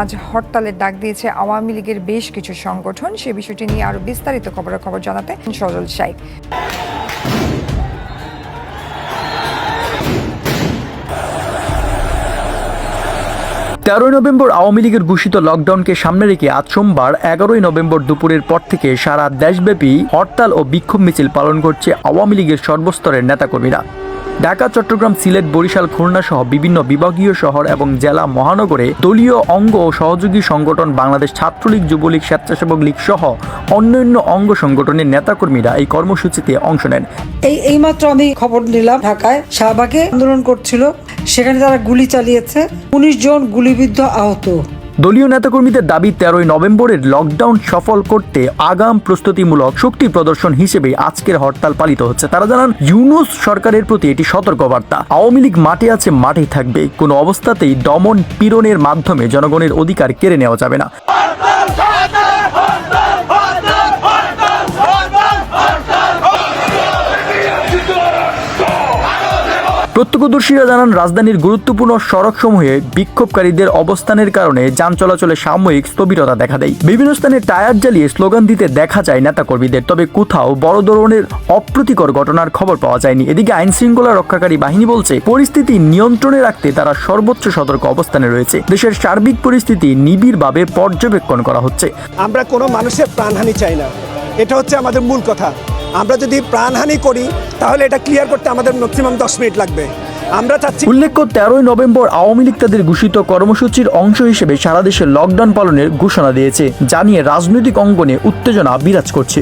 আজ হরতালের ডাক দিয়েছে আওয়ামী লীগের বেশ কিছু সংগঠন। সে বিষয়টি নিয়ে আরও বিস্তারিত খবরের খবর জানাতে সজল শাইক তেরোই নভেম্বর আওয়ামী লীগের ঘোষিত লকডাউনকে সামনে রেখে আজ সোমবার এগারোই নভেম্বর দুপুরের পর থেকে সারা দেশব্যাপী হরতাল ও বিক্ষোভ মিছিল পালন করছে আওয়ামী লীগের সর্বস্তরের নেতাকর্মীরা। ঢাকা, চট্টগ্রাম, সিলেট, বরিশাল, খুলনা সহ বিভিন্ন বিভাগীয় শহর এবং জেলা মহানগরে দলীয় অঙ্গ ও সহযোগী সংগঠন বাংলাদেশ ছাত্রলীগ, যুবলীগ, স্বেচ্ছাসেবক লীগ সহ অন্যান্য অঙ্গ সংগঠনের নেতাকর্মীরা এই কর্মসূচিতে অংশ নেন। এই এইমাত্র আমি খবর নিলাম ঢাকায়। শাহবাগে আন্দোলন করছিল। সেখানে তারা গুলি চালিয়েছে। উনিশ জন গুলিবিদ্ধ আহত। দলীয় নেতাকর্মীদের দাবি, তেরোই নভেম্বরের লকডাউন সফল করতে আগাম প্রস্তুতিমূলক শক্তি প্রদর্শন হিসেবে আজকের হরতাল পালিত হচ্ছে। তারা জানান, ইউনুস সরকারের প্রতি এটি সতর্কবার্তা। আওয়ামী লীগ মাঠে আছে মাঠেই থাকবে। কোনো অবস্থাতেই দমন পীড়নের মাধ্যমে জনগণের অধিকার কেড়ে নেওয়া যাবে না। প্রত্যক্ষদর্শীরা জানান, রাজধানীর গুরুত্বপূর্ণ সড়কসমূহে বিক্ষোভকারীদের অবস্থানের কারণে যান চলাচলে সাময়িক স্থবিরতা দেখা দেয়। বিভিন্ন স্থানে টায়ার জ্বালিয়ে স্লোগান দিতে দেখা যায় নেতাকর্মীদের, তবে কোথাও বড় ধরনের অপ্রীতিকর ঘটনার খবর পাওয়া যায়নি। এদিকে আইন শৃঙ্খলা রক্ষাকারী বাহিনী বলছে, পরিস্থিতি নিয়ন্ত্রণে রাখতে তারা সর্বোচ্চ সতর্ক অবস্থানে রয়েছে। দেশের সার্বিক পরিস্থিতি নিবিড়ভাবে পর্যবেক্ষণ করা হচ্ছে। আমরা কোনো মানুষের প্রাণহানি চাই না। এটা হচ্ছে আমাদের মূল কথা। আমরা যদি প্রাণহানি করি, তাহলে এটা ক্লিয়ার করতে আমাদের ম্যাক্সিমাম দশ মিনিট লাগবে। আমরা চাচ্ছি উল্লেখ্য তেরোই নভেম্বর আওয়ামী লীগ তাদের ঘোষিত কর্মসূচির অংশ হিসেবে সারা দেশে লকডাউন পালনের ঘোষণা দিয়েছে জানিয়ে রাজনৈতিক অঙ্গনে উত্তেজনা বিরাজ করছে।